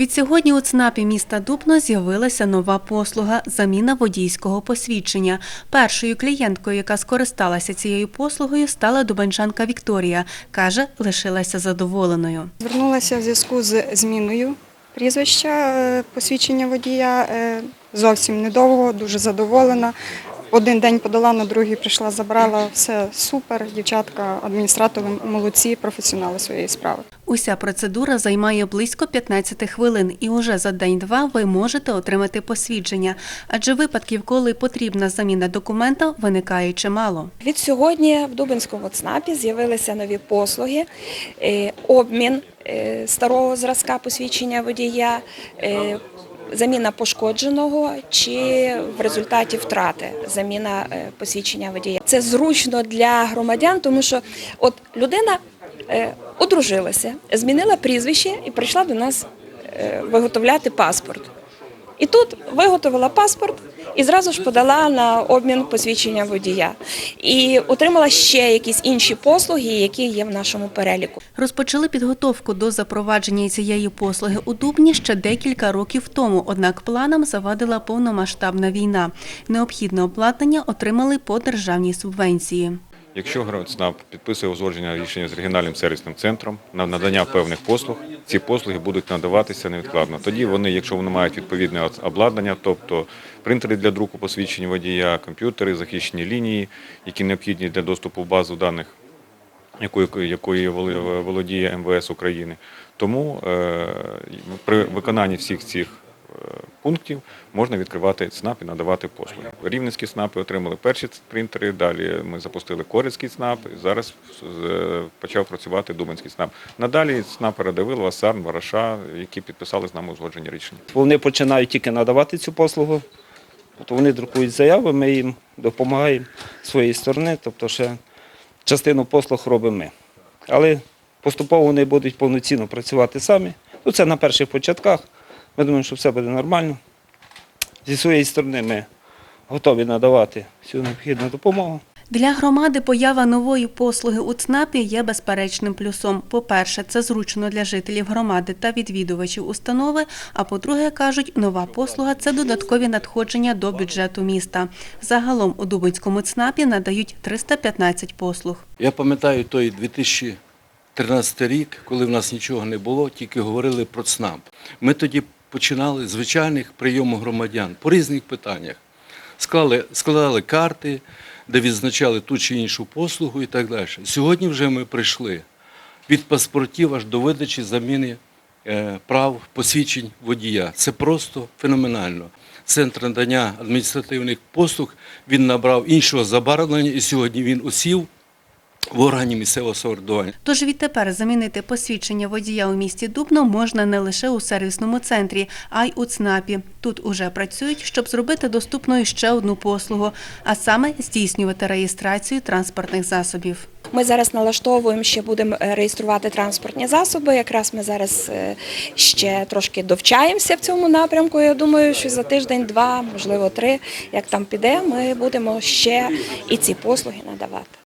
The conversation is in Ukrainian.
Відсьогодні у ЦНАПі міста Дубно з'явилася нова послуга заміна водійського посвідчення. Першою клієнткою, яка скористалася цією послугою, стала дубенчанка Вікторія. Каже, лишилася задоволеною. Звернулася в зв'язку з зміною прізвища е, посвідчення водія. Е, Зовсім недовго, дуже задоволена. Один день подала, на другий прийшла, забрала. Все супер. Дівчатка, адміністратори молодці, професіонали своєї справи. Уся процедура займає близько 15 хвилин, і уже за день-два ви можете отримати посвідчення. Адже випадків, коли потрібна заміна документа, виникає чимало. Від сьогодні в Дубинському ЦНАПі з'явилися нові послуги, е, обмін е, старого зразка посвідчення водія, е, заміна пошкодженого чи в результаті втрати заміна е, посвідчення водія. Це зручно для громадян, тому що от людина е, одружилася, змінила прізвище і прийшла до нас е, виготовляти паспорт. І тут виготовила паспорт і зразу ж подала на обмін посвідчення водія. І отримала ще якісь інші послуги, які є в нашому переліку. Розпочали підготовку до запровадження цієї послуги у Дубні ще декілька років тому, однак планам завадила повномасштабна війна. Необхідне обладнання отримали по державній субвенції. Якщо ЦНАП підписує узгодження рішення з регіональним сервісним центром на надання певних послуг, ці послуги будуть надаватися невідкладно. Тоді вони, якщо вони мають відповідне обладнання, тобто принтери для друку посвідчень водія, комп'ютери, захищені лінії, які необхідні для доступу в базу даних, якою, якою володіє МВС України. Тому е, при виконанні всіх цих пунктів можна відкривати ЦНАП і надавати послуги. Рівненські ЦНАПи отримали перші принтери, далі ми запустили Корецький ЦНАП, і зараз е, почав працювати Дубинський ЦНАП. Надалі ЦНАПи Радивилова, Сарн, Вараша, які підписали з нами узгодження рішення. Вони починають тільки надавати цю послугу. Тобто вони друкують заяви, ми їм допомагаємо з своєї сторони, тобто ще частину послуг робимо ми. Але поступово вони будуть повноцінно працювати самі. Ну, це на перших початках. Ми думаємо, що все буде нормально. Зі своєї сторони ми готові надавати всю необхідну допомогу. Для громади поява нової послуги у ЦНАПі є безперечним плюсом. По-перше, це зручно для жителів громади та відвідувачів установи. А по-друге, кажуть, нова послуга це додаткові надходження до бюджету міста. Загалом у Дубинському ЦНАПі надають 315 послуг. Я пам'ятаю той 2013 рік, коли в нас нічого не було, тільки говорили про ЦНАП. Ми тоді починали з звичайних прийому громадян по різних питаннях. Склали, складали карти, де відзначали ту чи іншу послугу і так далі. Сьогодні вже ми прийшли від паспортів аж до видачі заміни е, прав посвідчень водія. Це просто феноменально. Центр надання адміністративних послуг він набрав іншого забарвлення, і сьогодні він осів в органі місцевого самоврядування. Тож відтепер замінити посвідчення водія у місті Дубно можна не лише у сервісному центрі, а й у ЦНАПі. Тут уже працюють, щоб зробити доступною ще одну послугу, а саме здійснювати реєстрацію транспортних засобів. Ми зараз налаштовуємо, ще будемо е, реєструвати транспортні засоби. Якраз ми зараз е, ще трошки довчаємося в цьому напрямку. Я думаю, що за тиждень, два, можливо, три, як там піде, ми будемо ще і ці послуги надавати.